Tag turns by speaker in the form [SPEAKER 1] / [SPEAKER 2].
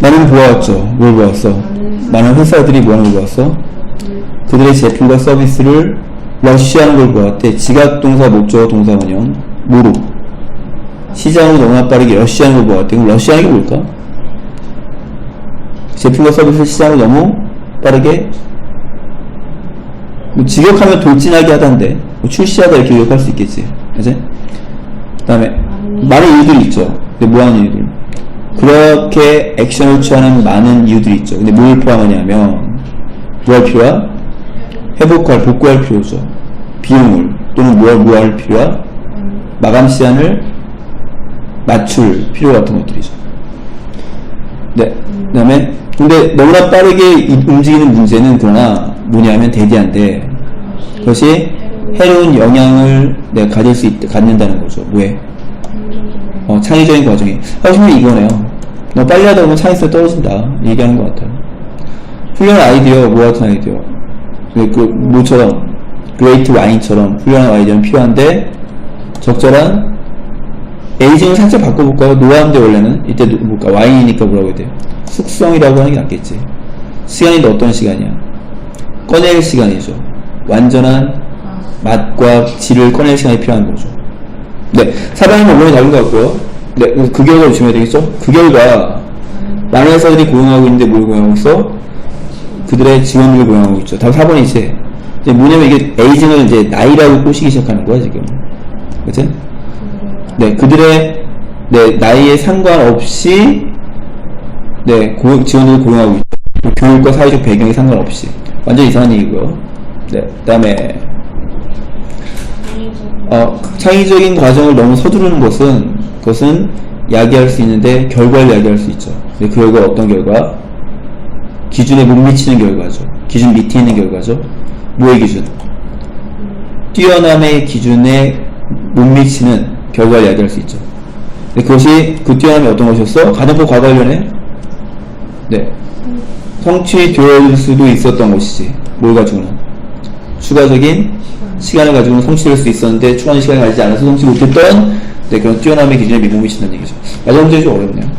[SPEAKER 1] 나는 보아왔죠. 뭘 보았어? 많은 회사들이 뭐 하는 걸 보았어? 그들의 제품과 서비스를 러쉬하는 걸 보았대. 지각 동사, 목적어, 동사 원형, 무로. 시장으로 너무나 빠르게 러쉬하는 걸 보았대. 그럼 러쉬하는 게 뭘까? 제품과 서비스를 시장으로 너무 빠르게 뭐 직역하면 돌진하게 하던데 뭐 출시하다 이렇게 요약할 수 있겠지 그지? 그 다음에 많은 이유들이 있죠 근데 뭐 하는 이유들 그렇게 액션을 취하는 많은 이유들이 있죠 근데 뭘 포함하냐면 뭐할 필요야? 회복할, 복구할 필요죠 비용을 또는 뭘 뭐할 필요야? 마감 시한을 맞출 필요 같은 것들이죠 네. 그 다음에, 근데 너무나 빠르게 이- 움직이는 문제는 그러나 뭐냐면 대디한데, 그것이 해로운 영향을 내가 가질 수 있, 갖는다는 거죠. 뭐에? 어, 창의적인 과정에. 사실 이거네요. 너 빨리 하다 보면 창의성이 떨어진다. 얘기하는 것 같아요. 훌륭한 아이디어, 뭐 같은 아이디어? 그, 그 뭐처럼, 그레이트 와인처럼 훌륭한 아이디어는 필요한데, 적절한 에이징을 살짝 바꿔볼까요? 노화인데 원래는 이때 누- 뭘까 와인이니까 뭐라고 해야 돼요? 숙성이라고 하는 게 낫겠지. 시간이 어떤 시간이야? 꺼낼 시간이죠. 완전한 맛과 질을 꺼낼 시간이 필요한 거죠. 네, 사방이 물론이 다른 것 같고요. 네, 그 결과 조심해야 되겠죠? 그 결과 많은 회사들이 고용하고 있는데 뭘 고용하고 있어? 그들의 직원들을 고용하고 있죠. 답 4번이지. 이제 뭐냐면 이게 에이징을 이제 나이라고 꼬시기 시작하는 거야 지금. 그치? 네, 그들의 네, 나이에 상관없이 네, 고용, 지원을 고용하고 있죠. 뭐 교육과 사회적 배경에 상관없이. 완전 이상한 얘기고요. 네, 그 다음에 어, 창의적인 과정을 너무 서두르는 것은 그것은 야기할 수 있는데 결과를 야기할 수 있죠. 근데 그 결과 어떤 결과? 기준에 못 미치는 결과죠. 기준 밑에 있는 결과죠. 뭐의 기준? 뛰어남의 기준에 못 미치는 결과를 야기할 수 있죠. 근데 그것이 그 뛰어남이 어떤 것이었어? 가정법 과거 관련해? 네. 성취될 수도 있었던 것이지. 뭘 가지고는? 추가적인 시간을 가지고는 성취될 수 있었는데 추가적인 시간을 가지지 않아서 성취 못했던 네, 그런 뛰어남의 기준에 못 미친다는 얘기죠. 마지막 문제 좀 어렵네요.